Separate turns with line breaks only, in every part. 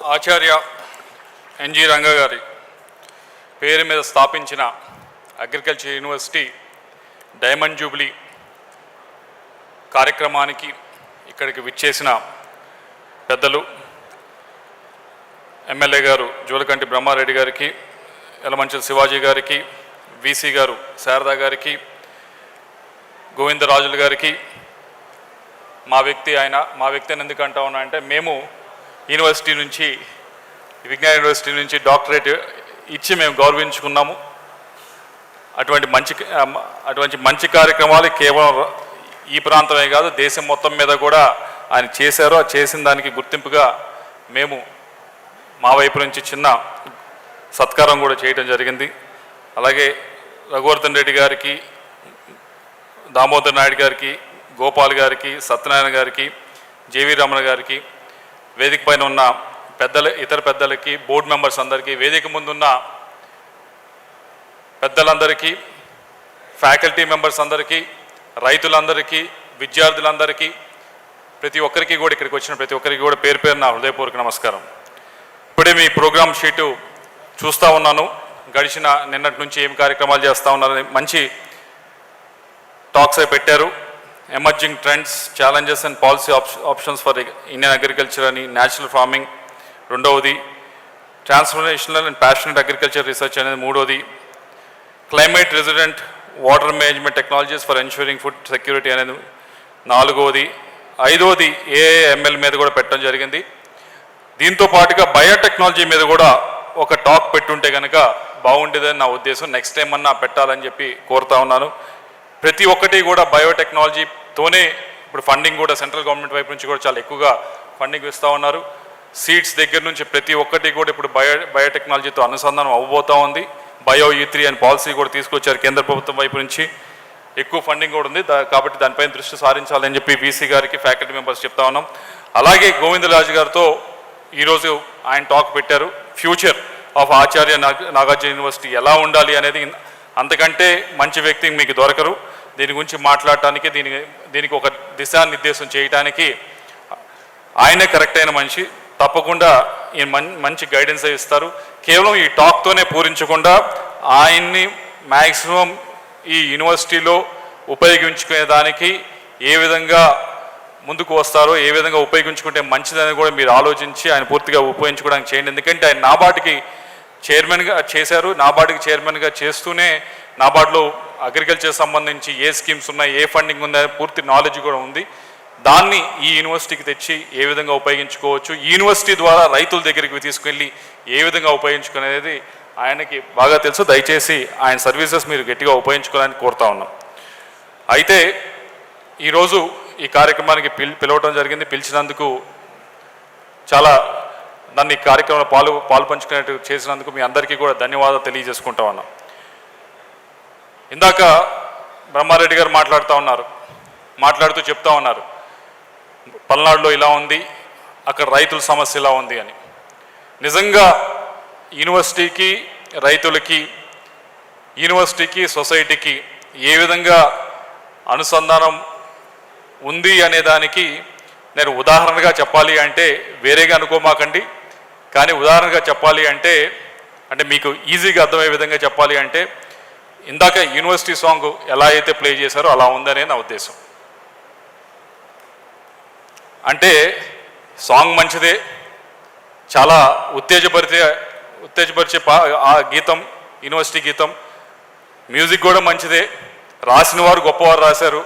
ఆచార్య NG రంగ గారి పేరు మీద స్థాపించిన అగ్రికల్చర్ యూనివర్సిటీ డైమండ్ జూబ్లీ కార్యక్రమానికి ఇక్కడికి విచ్చేసిన పెద్దలు ఎమ్మెల్యే గారు జోలకంటి బ్రహ్మారెడ్డి గారికి యలమంచల శివాజీ గారికి వీసీ గారు శారదా గారికి గోవిందరాజులు గారికి మా వ్యక్తి ఆయన మా వ్యక్తి అని ఎందుకు అంటా ఉన్నా అంటే మేము యూనివర్సిటీ నుంచి విజ్ఞాన యూనివర్సిటీ నుంచి డాక్టరేట్ ఇచ్చి మేము గౌరవించుకున్నాము. అటువంటి మంచి అటువంటి మంచి కార్యక్రమాలు కేవలం ఈ ప్రాంతమే కాదు దేశం మొత్తం మీద కూడా ఆయన చేశారు చేసిన దానికి గుర్తింపుగా మేము మా వైపు నుంచి చిన్న సత్కారం కూడా చేయటం జరిగింది. అలాగే రఘువర్ధన్ రెడ్డి గారికి దామోదర్ నాయుడు గారికి గోపాల్ గారికి సత్యనారాయణ గారికి జేవి రమణ గారికి వేదిక పైన ఉన్న పెద్దల ఇతర పెద్దలకి బోర్డు మెంబర్స్ అందరికీ వేదిక ముందున్న పెద్దలందరికీ ఫ్యాకల్టీ మెంబర్స్ అందరికీ రైతులందరికీ విద్యార్థులందరికీ ప్రతి ఒక్కరికి కూడా ఇక్కడికి వచ్చిన ప్రతి ఒక్కరికి కూడా పేరు పేరు నా హృదయపూర్వక నమస్కారం. ఇప్పుడే మీ ప్రోగ్రామ్ షీటు చూస్తూ ఉన్నాను. గడిచిన నిన్నటి నుంచి ఏం కార్యక్రమాలు చేస్తూ ఉన్నారని మంచి టాక్స్ అయి పెట్టారు. Emerging trends challenges and policy options for Indian agriculture అని న్యాచురల్ ఫార్మింగ్ రెండవది transformational and passionate agriculture research అనేది మూడవది climate resident water management technologies for ensuring food security అనేది నాలుగవది ఐదవది ఏఎంఎల్ మీద కూడా పెట్టడం జరిగింది. దీంతో పాటుగా బయోటెక్నాలజీ మీద కూడా ఒక టాక్ పెట్టుంటే కనుక బాగుండేదని నా ఉద్దేశం. నెక్స్ట్ టైం అన్నా పెట్టాలని చెప్పి కోరుతా ఉన్నాను. ప్రతి ఒక్కటి కూడా బయోటెక్నాలజీతోనే ఇప్పుడు ఫండింగ్ కూడా సెంట్రల్ గవర్నమెంట్ వైపు నుంచి కూడా చాలా ఎక్కువగా ఫండింగ్ ఇస్తూ ఉన్నారు. సీడ్స్ దగ్గర నుంచి ప్రతి ఒక్కటి కూడా ఇప్పుడు బయో బయోటెక్నాలజీతో అనుసంధానం అవ్వబోతూ ఉంది. బయో ఈ త్రీ అని పాలసీ కూడా తీసుకొచ్చారు కేంద్ర ప్రభుత్వం వైపు నుంచి. ఎక్కువ ఫండింగ్ కూడా ఉంది. దా- కాబట్టి దానిపైన దృష్టి సారించాలని చెప్పి వీసీ గారికి ఫ్యాకల్టీ మెంబర్స్ చెప్తా ఉన్నాం. అలాగే గోవిందరాజు గారితో ఈరోజు ఆయన టాక్ పెట్టారు. Future of Acharya Naga- Nagarjuna university ఎలా ఉండాలి అనేది అంతకంటే మంచి వ్యక్తి మీకు దొరకరు. దీని గురించి మాట్లాడటానికి దీని దీనికి ఒక దిశానిర్దేశం చేయటానికి ఆయనే కరెక్ట్ అయిన మనిషి. తప్పకుండా ఈ మంచి గైడెన్స్ ఇస్తారు. కేవలం ఈ టాక్తోనే పూరించకుండా ఆయన్ని మ్యాక్సిమం ఈ యూనివర్సిటీలో ఉపయోగించుకునే దానికి ఏ విధంగా ముందుకు వస్తారో ఏ విధంగా ఉపయోగించుకుంటే మంచిదని కూడా మీరు ఆలోచించి ఆయన పూర్తిగా ఉపయోగించుకోవడానికి చేయండి. ఎందుకంటే ఆయన నాబార్డుకి చైర్మన్గా చేశారు. నాబార్డుకి చైర్మన్గా చేస్తూనే నాబార్డులో అగ్రికల్చర్ సంబంధించి ఏ స్కీమ్స్ ఉన్నాయి ఏ ఫండింగ్ ఉందా పూర్తి నాలెడ్జ్ కూడా ఉంది. దాన్ని ఈ యూనివర్సిటీకి తెచ్చి ఏ విధంగా ఉపయోగించుకోవచ్చు యూనివర్సిటీ ద్వారా రైతుల దగ్గరికి తీసుకెళ్ళి ఏ విధంగా ఉపయోగించుకునేది ఆయనకి బాగా తెలుసు. దయచేసి ఆయన సర్వీసెస్ మీరు గట్టిగా ఉపయోగించుకోవాలని కోరుతా ఉన్నాం. అయితే ఈరోజు ఈ కార్యక్రమానికి పిల్ పిలవటం జరిగింది. పిలిచినందుకు చాలా నన్ను ఈ కార్యక్రమంలో పాలు పాలు పంచుకునేట్టు చేసినందుకు మీ అందరికీ కూడా ధన్యవాదాలు తెలియజేసుకుంటా ఉన్నాం. ఇందాక బ్రహ్మారెడ్డి గారు మాట్లాడుతూ ఉన్నారు. మాట్లాడుతూ చెప్తా ఉన్నారు. పల్నాడులో ఇలా ఉంది అక్కడ రైతుల సమస్య ఇలా ఉంది అని. నిజంగా యూనివర్సిటీకి రైతులకి యూనివర్సిటీకి సొసైటీకి ఏ విధంగా అనుసంధానం ఉంది అనే దానికి నేను ఉదాహరణగా చెప్పాలి అంటే వేరేగా అనుకోమాకండి. కానీ ఉదాహరణగా చెప్పాలి అంటే అంటే మీకు ఈజీగా అర్థమయ్యే విధంగా చెప్పాలి అంటే ఇందాక యూనివర్సిటీ సాంగ్ ఎలా అయితే ప్లే చేశారో అలా ఉందనే నా ఉద్దేశం. అంటే సాంగ్ మంచిదే చాలా ఉత్తేజపరిచే ఉత్తేజపరిచే పా ఆ గీతం యూనివర్సిటీ గీతం మ్యూజిక్ కూడా మంచిదే రాసిన వారు గొప్పవారు రాశారు.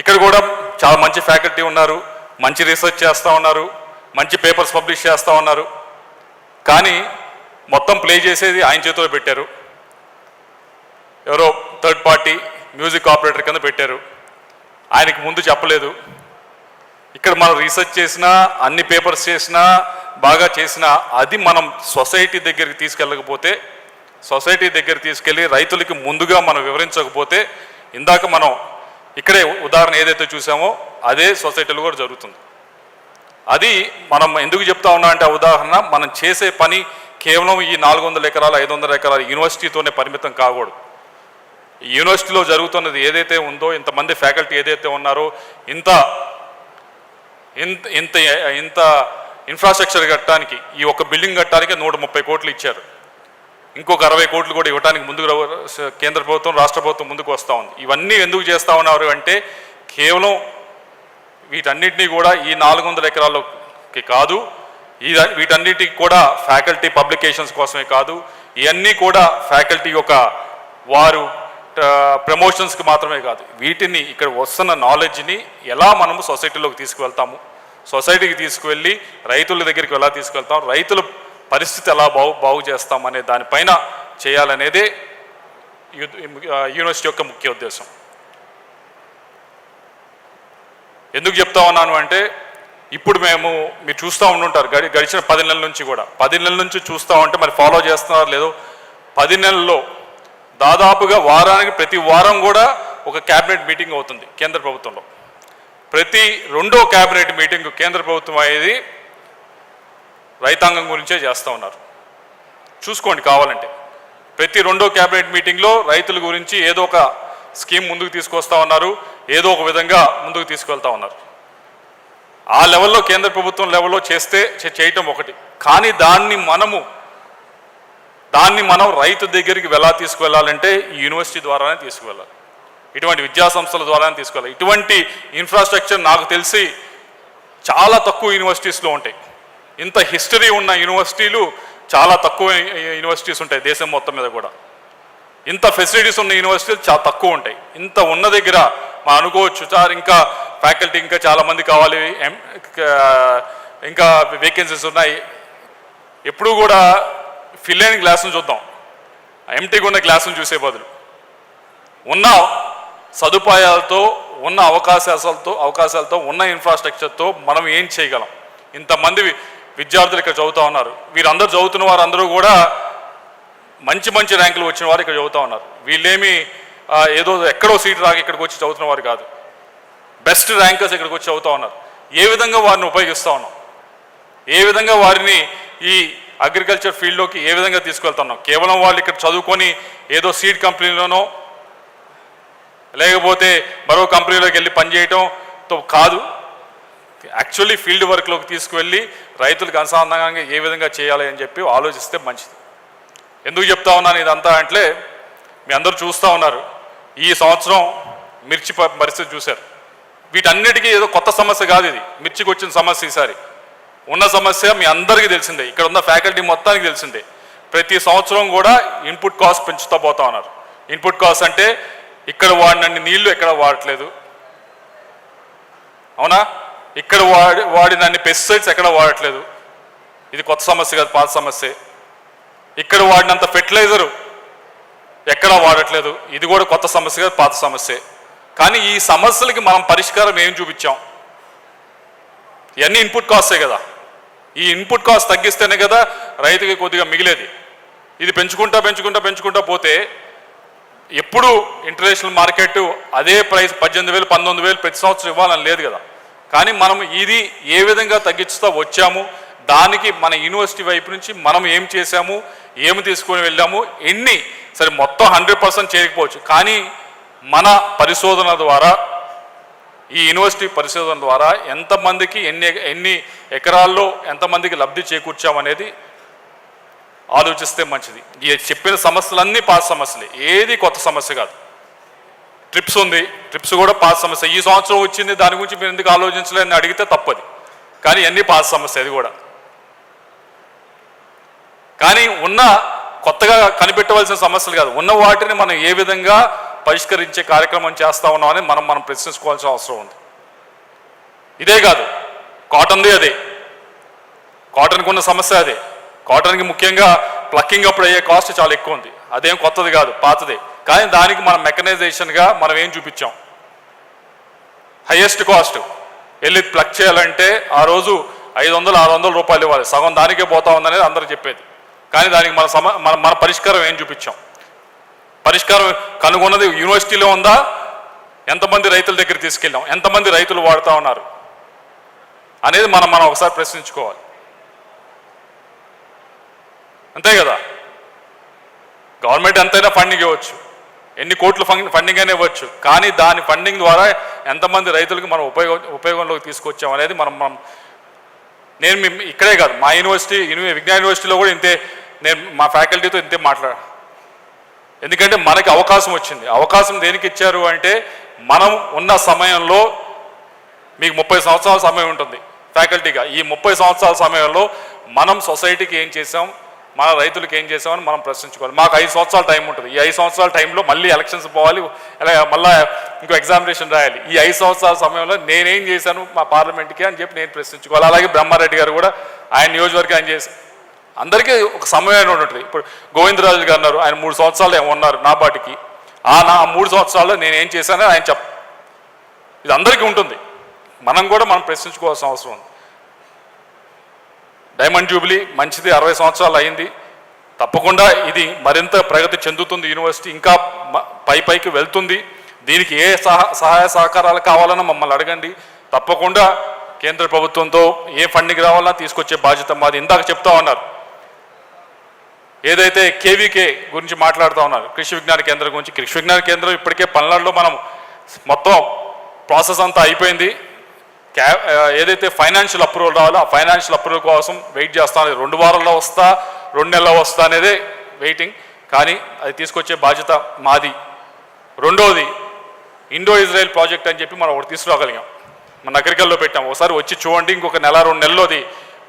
ఇక్కడ కూడా చాలా మంచి ఫ్యాకల్టీ ఉన్నారు మంచి రీసెర్చ్ చేస్తూ ఉన్నారు మంచి పేపర్స్ పబ్లిష్ చేస్తూ ఉన్నారు. కానీ మొత్తం ప్లే చేసేది ఆయన చేతిలో పెట్టారు. ఎవరో థర్డ్ పార్టీ మ్యూజిక్ ఆపరేటర్ కింద పెట్టారు. ఆయనకి ముందు చెప్పలేదు. ఇక్కడ మనం రీసెర్చ్ చేసినా అన్ని పేపర్స్ చేసినా బాగా చేసినా అది మనం సొసైటీ దగ్గరికి తీసుకెళ్ళకపోతే సొసైటీ దగ్గర తీసుకెళ్ళి రైతులకి ముందుగా మనం వివరించకపోతే ఇందాక మనం ఇక్కడే ఉదాహరణ ఏదైతే చూసామో అదే సొసైటీలో కూడా జరుగుతుంది. అది మనం ఎందుకు చెప్తా ఉన్నా అంటే ఉదాహరణ మనం చేసే పని కేవలం ఈ నాలుగు వందల ఎకరాలు ఐదు వందల ఎకరాల యూనివర్సిటీతోనే పరిమితం కాకూడదు. యూనివర్సిటీలో జరుగుతున్నది ఏదైతే ఉందో ఇంతమంది ఫ్యాకల్టీ ఏదైతే ఉన్నారో ఇంత ఇంత ఇంత ఇంత ఇన్ఫ్రాస్ట్రక్చర్ కట్టడానికి ఈ ఒక్క బిల్డింగ్ కట్టడానికి నూట ముప్పై కోట్లు ఇచ్చారు. ఇంకొక అరవై కోట్లు కూడా ఇవ్వడానికి ముందుకు కేంద్ర ప్రభుత్వం రాష్ట్ర ప్రభుత్వం ముందుకు వస్తూ ఉంది. ఇవన్నీ ఎందుకు చేస్తూ ఉన్నారు అంటే కేవలం వీటన్నిటినీ కూడా ఈ నాలుగు వందల ఎకరాలకి కాదు ఈ వీటన్నిటికి కూడా ఫ్యాకల్టీ పబ్లికేషన్స్ కోసమే కాదు ఇవన్నీ కూడా ఫ్యాకల్టీ యొక్క వారు ప్రమోషన్స్కి మాత్రమే కాదు. వీటిని ఇక్కడ వస్తున్న నాలెడ్జ్ని ఎలా మనము సొసైటీలోకి తీసుకువెళ్తాము? సొసైటీకి తీసుకువెళ్ళి రైతుల దగ్గరికి ఎలా తీసుకెళ్తాం రైతుల పరిస్థితి ఎలా బాగు బాగు చేస్తాం అనే దానిపైన చేయాలనేదే యూనివర్సిటీ యొక్క ముఖ్య ఉద్దేశం. ఎందుకు చెప్తా ఉన్నాను అంటే ఇప్పుడు మేము మీరు చూస్తూ ఉండుంటారు గడి గడిచిన పది నెలల నుంచి కూడా. పది నెలల నుంచి చూస్తూ ఉంటే మరి ఫాలో చేస్తున్నారు లేదో పది నెలల్లో దాదాపుగా వారానికి ప్రతి వారం కూడా ఒక క్యాబినెట్ మీటింగ్ అవుతుంది కేంద్ర ప్రభుత్వంలో. ప్రతి రెండో క్యాబినెట్ మీటింగ్ కేంద్ర ప్రభుత్వం అనేది రైతాంగం గురించే చేస్తూ ఉన్నారు. చూసుకోండి కావాలంటే. ప్రతి రెండో క్యాబినెట్ మీటింగ్లో రైతుల గురించి ఏదో ఒక స్కీమ్ ముందుకు తీసుకొస్తా ఉన్నారు ఏదో ఒక విధంగా ముందుకు తీసుకెళ్తా ఉన్నారు. ఆ లెవెల్లో కేంద్ర ప్రభుత్వం లెవెల్లో చేస్తే చేయటం ఒకటి. కానీ దాన్ని మనము దాన్ని మనం రైతు దగ్గరికి ఎలా తీసుకువెళ్ళాలంటే ఈ యూనివర్సిటీ ద్వారానే తీసుకువెళ్ళాలి. ఇటువంటి విద్యా సంస్థల ద్వారానే తీసుకువెళ్ళాలి. ఇటువంటి ఇన్ఫ్రాస్ట్రక్చర్ నాకు తెలిసి చాలా తక్కువ యూనివర్సిటీస్లో ఉంటాయి. ఇంత హిస్టరీ ఉన్న యూనివర్సిటీలు చాలా తక్కువ యూనివర్సిటీస్ ఉంటాయి దేశం మొత్తం మీద కూడా. ఇంత ఫెసిలిటీస్ ఉన్న యూనివర్సిటీలు చాలా తక్కువ ఉంటాయి. ఇంత ఉన్న దగ్గర మనం అనుకోవచ్చు సార్ ఇంకా ఫ్యాకల్టీ ఇంకా చాలామంది కావాలి ఎం- ఇంకా- ఇంకా వేకెన్సీస్ ఉన్నాయి. ఎప్పుడు కూడా ఫిల్ అయిన గ్లాసును చూద్దాం. ఎంటీగా ఉన్న గ్లాసును చూసే బదులు. ఉన్న సదుపాయాలతో ఉన్న అవకాశాలతో అవకాశాలతో ఉన్న ఇన్ఫ్రాస్ట్రక్చర్తో మనం ఏం చేయగలం? ఇంతమంది విద్యార్థులు ఇక్కడ చదువుతూ ఉన్నారు. వీరందరూ చదువుతున్న వారందరూ కూడా మంచి మంచి ర్యాంకులు వచ్చిన వారు ఇక్కడ చదువుతూ ఉన్నారు. వీళ్ళేమి ఏదో ఎక్కడో సీట్ రాక ఇక్కడికి వచ్చి చదువుతున్న వారు కాదు. బెస్ట్ ర్యాంకర్స్ ఇక్కడికి వచ్చి చదువుతా ఉన్నారు. ఏ విధంగా వారిని ఉపయోగిస్తూ ఉన్నాం? ఏ విధంగా వారిని ఈ అగ్రికల్చర్ ఫీల్డ్లోకి ఏ విధంగా తీసుకెళ్తున్నాం? కేవలం వాళ్ళు ఇక్కడ చదువుకొని ఏదో సీడ్ కంపెనీలోనో లేకపోతే మరో కంపెనీలోకి వెళ్ళి పనిచేయటంతో కాదు. యాక్చువల్లీ ఫీల్డ్ వర్క్లోకి తీసుకువెళ్ళి రైతులకు అనుసంధానంగా ఏ విధంగా చేయాలి అని చెప్పి ఆలోచిస్తే మంచిది. ఎందుకు చెప్తా ఉన్నాను ఇదంతా అంటే మీ అందరూ చూస్తూ ఉన్నారు. ఈ సంవత్సరం మిర్చి పరిస్థితి చూశారు. వీటన్నిటికీ ఏదో కొత్త సమస్య కాదు ఇది. మిర్చికి వచ్చిన సమస్య ఈసారి. ఉన్న సమస్య మీ అందరికీ తెలిసిందే. ఇక్కడ ఉన్న ఫ్యాకల్టీ మొత్తానికి తెలిసిందే. ప్రతి సంవత్సరం కూడా ఇన్పుట్ కాస్ట్ పెంచుతూ పోతా ఉన్నారు. ఇన్పుట్ కాస్ట్ అంటే ఇక్కడ వాడినన్ని నీళ్ళు ఎక్కడ వాడట్లేదు. అవునా? ఇక్కడ వాడి వాడినన్ని పెస్టిసైడ్స్ ఎక్కడ వాడట్లేదు. ఇది కొత్త సమస్య కాదు పాత సమస్య. ఇక్కడ వాడినంత ఫెర్టిలైజరు ఎక్కడ వాడట్లేదు. ఇది కూడా కొత్త సమస్య కాదు పాత సమస్య. కానీ ఈ సమస్యలకి మనం పరిష్కారం ఏం చూపించాం? ఇవన్నీ ఇన్పుట్ కాస్టే కదా. ఈ ఇన్పుట్ కాస్ట్ తగ్గిస్తేనే కదా రైతుకి కొద్దిగా మిగిలేది. ఇది పెంచుకుంటా పెంచుకుంటా పెంచుకుంటా పోతే ఎప్పుడు ఇంటర్నేషనల్ మార్కెట్ అదే ప్రైస్ పద్దెనిమిది వేలు పంతొమ్మిది వేలు ప్రతి సంవత్సరం ఇవ్వాలని లేదు కదా. కానీ మనం ఇది ఏ విధంగా తగ్గించుతూ వచ్చాము దానికి మన యూనివర్సిటీ వైపు నుంచి మనం ఏం చేశాము ఏమి తీసుకొని వెళ్ళాము ఎన్ని సరే మొత్తం హండ్రెడ్ పర్సెంట్ చేయకపోవచ్చు కానీ మన పరిశోధన ద్వారా ఈ యూనివర్సిటీ పరిశోధన ద్వారా ఎంతమందికి ఎన్ని ఎన్ని ఎకరాల్లో ఎంతమందికి లబ్ధి చేకూర్చామనేది ఆలోచిస్తే మంచిది. ఈ చెప్పిన సమస్యలన్నీ పాత సమస్యలే. ఏది కొత్త సమస్య కాదు. ట్రిప్స్ ఉంది. ట్రిప్స్ కూడా పాత సమస్య. ఈ సంవత్సరం వచ్చింది దాని గురించి మీరు ఎందుకు ఆలోచించలేదని అడిగితే తప్పది. కానీ అన్నీ పాత సమస్య అది కూడా. కానీ ఉన్న కొత్తగా కనిపెట్టవలసిన సమస్యలు కాదు. ఉన్న వాటిని మనం ఏ విధంగా పరిష్కరించే కార్యక్రమం చేస్తా ఉన్నామని మనం మనం ప్రశ్నించుకోవాల్సిన అవసరం ఉంది. ఇదే కాదు కాటన్ది అదే. కాటన్కి ఉన్న సమస్య అదే. కాటన్కి ముఖ్యంగా ప్లక్కింగ్ అప్పుడు అయ్యే కాస్ట్ చాలా ఎక్కువ ఉంది. అదేం కొత్తది కాదు పాతదే. కానీ దానికి మనం మెకనైజేషన్గా మనం ఏం చూపించాం? హైయెస్ట్ కాస్ట్ వెళ్ళి ప్లక్ చేయాలంటే ఆ రోజు ఐదు వందలు ఆరు వందల రూపాయలు ఇవ్వాలి. సగం దానికే పోతా ఉందనేది అందరూ చెప్పేది. కానీ దానికి మన సమ మన మన పరిష్కారం ఏం చూపించాం? పరిష్కారం కనుగొన్నది యూనివర్సిటీలో ఉందా? ఎంతమంది రైతుల దగ్గర తీసుకెళ్ళాం? ఎంతమంది రైతులు వాడుతూ ఉన్నారు? అనేది మనం మనం ఒకసారి ప్రశ్నించుకోవాలి. అంతే కదా? గవర్నమెంట్ ఎంతైనా ఫండింగ్ ఇవ్వచ్చు. ఎన్ని కోట్లు ఫండింగ్ అయినా ఇవ్వచ్చు. కానీ దాని ఫండింగ్ ద్వారా ఎంతమంది రైతులకు మనం ఉపయోగ ఉపయోగంలోకి తీసుకొచ్చాం అనేది మనం మనం నేను ఇక్కడే కాదు మా యూనివర్సిటీ విజ్ఞాన యూనివర్సిటీలో కూడా ఇంతే నేను మా ఫ్యాకల్టీతో ఇంతే మాట్లాడాను ఎందుకంటే మనకి అవకాశం వచ్చింది. అవకాశం దేనికి ఇచ్చారు అంటే మనం ఉన్న సమయంలో మీకు ముప్పై సంవత్సరాల సమయం ఉంటుంది ఫ్యాకల్టీగా. ఈ ముప్పై సంవత్సరాల సమయంలో మనం సొసైటీకి ఏం చేసాం? మన రైతులకు ఏం చేసామని మనం ప్రశ్నించుకోవాలి. మాకు ఐదు సంవత్సరాల టైం ఉంటుంది. ఈ ఐదు సంవత్సరాల టైంలో మళ్ళీ ఎలక్షన్స్ పోవాలి మళ్ళీ ఇంకో ఎగ్జామినేషన్ రాయాలి. ఈ ఐదు సంవత్సరాల సమయంలో నేనేం చేశాను మా పార్లమెంట్కి అని చెప్పి నేను ప్రశ్నించుకోవాలి. అలాగే బ్రహ్మారెడ్డి గారు కూడా ఆయన నియోజకవర్గం ఆయన చేశాను అందరికీ ఒక సమయం ఉంటుంది ఇప్పుడు గోవిందరాజు గారు అన్నారు ఆయన మూడు సంవత్సరాలు ఏమో ఉన్నారు నా పాటికి. ఆ నా మూడు సంవత్సరాల్లో నేను ఏం చేశానో ఆయన చెప్ ఇది అందరికీ ఉంటుంది. మనం కూడా మనం ప్రశ్నించుకోవాల్సిన అవసరం ఉంది. డైమండ్ జూబ్లీ మంచిది అరవై సంవత్సరాలు అయింది. తప్పకుండా ఇది మరింత ప్రగతి చెందుతుంది. యూనివర్సిటీ ఇంకా పై పైకి వెళ్తుంది. దీనికి ఏ సహ సహాయ సహకారాలు కావాలన్నా మమ్మల్ని అడగండి. తప్పకుండా కేంద్ర ప్రభుత్వంతో ఏ ఫండింగ్ రావాలన్నా తీసుకొచ్చే బాధ్యత మాది. ఇందాక చెప్తా ఉన్నారు. ఏదైతే కేవీకే గురించి మాట్లాడుతూ ఉన్నారు కృషి విజ్ఞాన కేంద్రం గురించి కృషి విజ్ఞాన కేంద్రం ఇప్పటికే పనులలో మనం మొత్తం ప్రాసెస్ అంతా అయిపోయింది. క్యా ఏదైతే ఫైనాన్షియల్ అప్రూవల్ రావాలో ఆ ఫైనాన్షియల్ అప్రూవల్ కోసం వెయిట్ చేస్తాను రెండు వారాల్లో వస్తా రెండు నెలల్లో వస్తా అనేదే వెయిటింగ్. కానీ అది తీసుకొచ్చే బాధ్యత మాది. రెండోది ఇండో ఇజ్రాయెల్ ప్రాజెక్ట్ అని చెప్పి మనం ఒకటి తీసుకురాగలిగాం. మన అగ్రికల్లో పెట్టాం. ఒకసారి వచ్చి చూడండి ఇంకొక నెల రెండు నెలలోది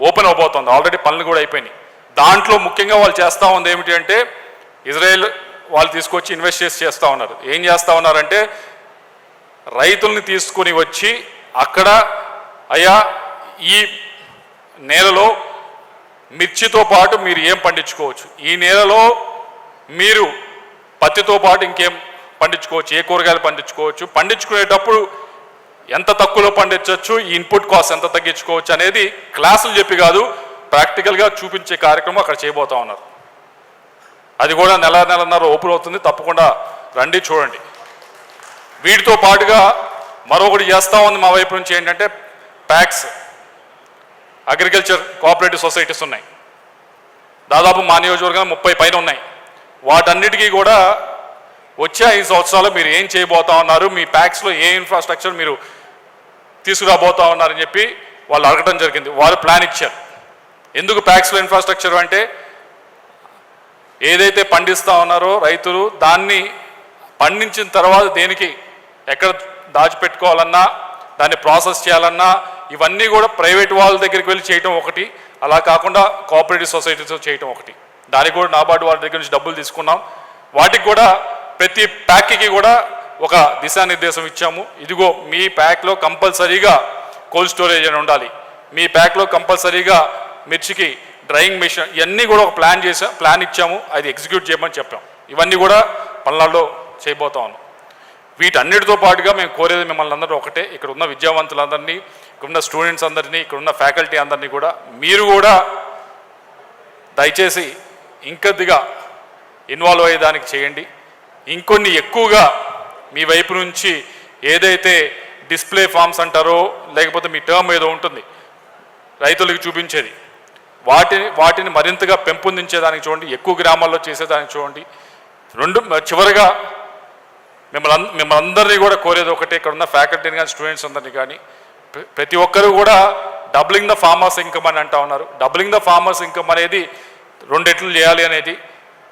ఓపెన్ అవబోతుంది. ఆల్రెడీ పనులు కూడా అయిపోయినాయి. దాంట్లో ముఖ్యంగా వాళ్ళు చేస్తూ ఉంది ఏమిటి అంటే ఇజ్రాయెల్ వాళ్ళు తీసుకొచ్చి ఇన్వెస్ట్ చేసి చేస్తూ ఉన్నారు. ఏం చేస్తూ ఉన్నారంటే రైతుల్ని తీసుకొని వచ్చి అక్కడ అయ్యా ఈ నేలలో మిర్చితో పాటు మీరు ఏం పండించుకోవచ్చు? ఈ నేలలో మీరు పత్తితో పాటు ఇంకేం పండించుకోవచ్చు? ఏ కూరగాయలు పండించుకోవచ్చు? పండించుకునేటప్పుడు ఎంత తక్కువలో పండించవచ్చు ఈ ఇన్పుట్ కాస్ట్ ఎంత తగ్గించుకోవచ్చు అనేది క్లాసులు చెప్పి కాదు ప్రాక్టికల్గా చూపించే కార్యక్రమం అక్కడ చేయబోతా ఉన్నారు. అది కూడా నెల నెలన్నర ఓపెన్ అవుతుంది. తప్పకుండా రండి చూడండి. వీటితో పాటుగా మరొకటి చేస్తా ఉంది మా వైపు నుంచి ఏంటంటే ప్యాక్స్ అగ్రికల్చర్ కోఆపరేటివ్ సొసైటీస్ ఉన్నాయి. దాదాపు మా నియోజకవర్గం ముప్పై పైన ఉన్నాయి. వాటన్నిటికీ కూడా వచ్చే ఐదు సంవత్సరాలు మీరు ఏం చేయబోతా ఉన్నారు మీ ప్యాక్స్లో ఏ ఇన్ఫ్రాస్ట్రక్చర్ మీరు తీసుకురాబోతా ఉన్నారని చెప్పి వాళ్ళు అడగడం జరిగింది. వాళ్ళు ప్లాన్ ఇచ్చారు. ఎందుకు ప్యాక్స్లో ఇన్ఫ్రాస్ట్రక్చర్ అంటే ఏదైతే పండిస్తా ఉన్నారో రైతులు దాన్ని పండించిన తర్వాత దేనికి ఎక్కడ దాచిపెట్టుకోవాలన్నా దాన్ని ప్రాసెస్ చేయాలన్నా ఇవన్నీ కూడా ప్రైవేట్ వాళ్ళ దగ్గరికి వెళ్ళి చేయటం ఒకటి. అలా కాకుండా కోఆపరేటివ్ సొసైటీతో చేయటం ఒకటి. దానికి కూడా నాబార్డు వాళ్ళ దగ్గర నుంచి డబ్బులు తీసుకున్నాం. వాటికి కూడా ప్రతి ప్యాక్కి కూడా ఒక దిశానిర్దేశం ఇచ్చాము. ఇదిగో మీ ప్యాక్లో కంపల్సరీగా కోల్డ్ స్టోరేజ్ అని ఉండాలి. మీ ప్యాక్లో కంపల్సరీగా మిర్చికి డ్రయింగ్ మిషన్ ఇవన్నీ కూడా ఒక ప్లాన్ చేసాం ప్లాన్ ఇచ్చాము అది ఎగ్జిక్యూట్ చేయమని చెప్పాం. ఇవన్నీ కూడా పనులలో చేయబోతా ఉన్నాం. వీటన్నిటితో పాటుగా మేము కోరేది మిమ్మల్ని అందరూ ఒకటే ఇక్కడ ఉన్న విద్యావంతులందరినీ ఇక్కడ ఉన్న స్టూడెంట్స్ అందరినీ ఇక్కడ ఉన్న ఫ్యాకల్టీ అందరినీ కూడా మీరు కూడా దయచేసి ఇంకొద్దిగా ఇన్వాల్వ్ అయ్యేదానికి చేయండి. ఇంకొన్ని ఎక్కువగా మీ వైపు నుంచి ఏదైతే డిస్ప్లే ఫామ్స్ అంటారో లేకపోతే మీ టర్మ్ ఏదో ఉంటుంది రైతులకు చూపించేది. వాటిని వాటిని మరింతగా పెంపొందించేదానికి చూడండి ఎక్కువ గ్రామాల్లో చేసేదానికి చూడండి. రెండు చివరిగా మిమ్మల్ని మిమ్మల్ని అందరినీ కూడా కోరేది ఒకటే ఇక్కడ ఉన్న ఫ్యాకల్టీని కానీ స్టూడెంట్స్ అందరినీ కానీ ప్రతి ఒక్కరు కూడా డబ్లింగ్ ద ఫార్మర్స్ ఇన్కమ్ అని అంటా ఉన్నారు. డబ్లింగ్ ద ఫార్మర్స్ ఇన్కమ్ అనేది రెండెట్లు చేయాలి అనేది.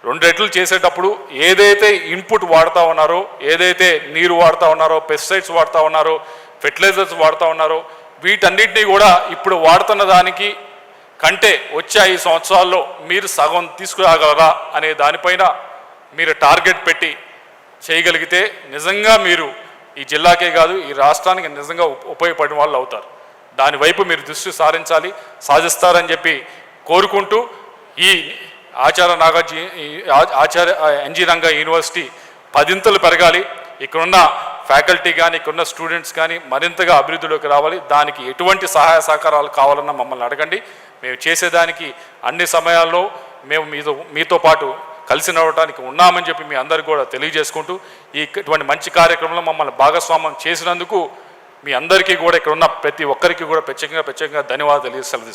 రెండెట్లు చేసేటప్పుడు ఏదైతే ఇన్పుట్ వాడుతూ ఉన్నారో ఏదైతే నీరు వాడుతూ ఉన్నారో పెస్టిసైడ్స్ వాడుతూ ఉన్నారో ఫెర్టిలైజర్స్ వాడుతూ ఉన్నారో వీటన్నిటినీ కూడా ఇప్పుడు వాడుతున్న దానికి కంటే వచ్చే ఐదు సంవత్సరాల్లో మీరు సగం తీసుకురాగలరా అనే దానిపైన మీరు టార్గెట్ పెట్టి చేయగలిగితే నిజంగా మీరు ఈ జిల్లాకే కాదు ఈ రాష్ట్రానికి నిజంగా ఉపయోగపడిన వాళ్ళు అవుతారు. దాని వైపు మీరు దృష్టి సారించాలి సాధిస్తారని చెప్పి కోరుకుంటూ ఈ ఆచార్య నాగార్జీ ఆ- ఆచార్య ఎన్జి యూనివర్సిటీ పదింతలు పెరగాలి. ఇక్కడున్న ఫ్యాకల్టీ కానీ ఇక్కడున్న స్టూడెంట్స్ కానీ మరింతగా అభివృద్ధిలోకి రావాలి. దానికి ఎటువంటి సహాయ సహకారాలు కావాలన్నా మమ్మల్ని అడగండి. మేము చేసేదానికి అన్ని సమయాల్లో మేము మీతో మీతో పాటు కలిసి నడవడానికి ఉన్నామని చెప్పి మీ అందరికి కూడా తెలియజేసుకుంటూ ఈ ఇటువంటి మంచి కార్యక్రమంలో మమ్మల్ని భాగస్వామ్యం చేసినందుకు మీ అందరికీ కూడా ఇక్కడ ఉన్న ప్రతి ఒక్కరికి కూడా ప్రత్యేకంగా ప్రత్యేకంగా ధన్యవాదాలు తెలియ సెలవు